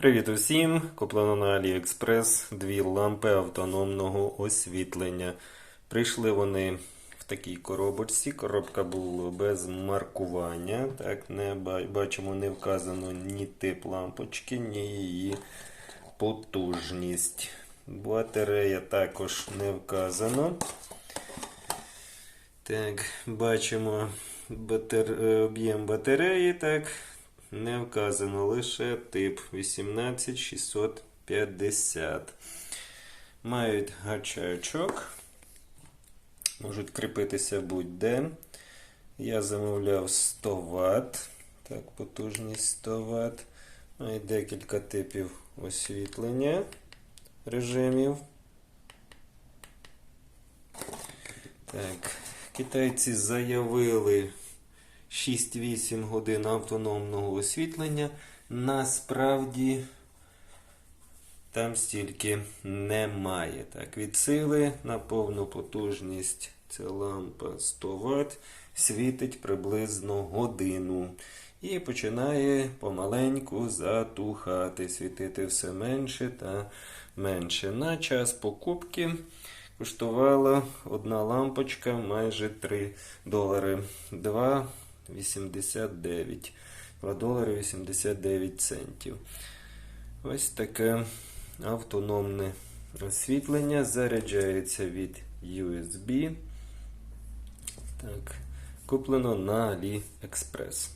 Привіт усім! Куплено на AliExpress дві лампи автономного освітлення. Прийшли вони в такій коробочці. Коробка була без маркування. Так, не бачимо, не вказано ні тип лампочки, ні її потужність. Батарея також не вказано. Так, бачимо батер... е, об'єм батареї, так, не вказано лише тип 18650. Мають гачачок, можуть кріпитися будь-де. Я замовляв 100 Вт. Так, потужність 100 Вт. Має декілька типів освітлення режимів. Так, китайці заявили 6-8 годин автономного освітлення. Насправді там стільки немає. Так, від сили на повну потужність ця лампа 100 Вт світить приблизно годину. І починає помаленьку затухати, світити все менше та менше. На час покупки коштувала одна лампочка майже 3 долари. 2,89. 2 долари 89 центів. Ось таке автономне освітлення. Заряджається від USB. Так, куплено на AliExpress.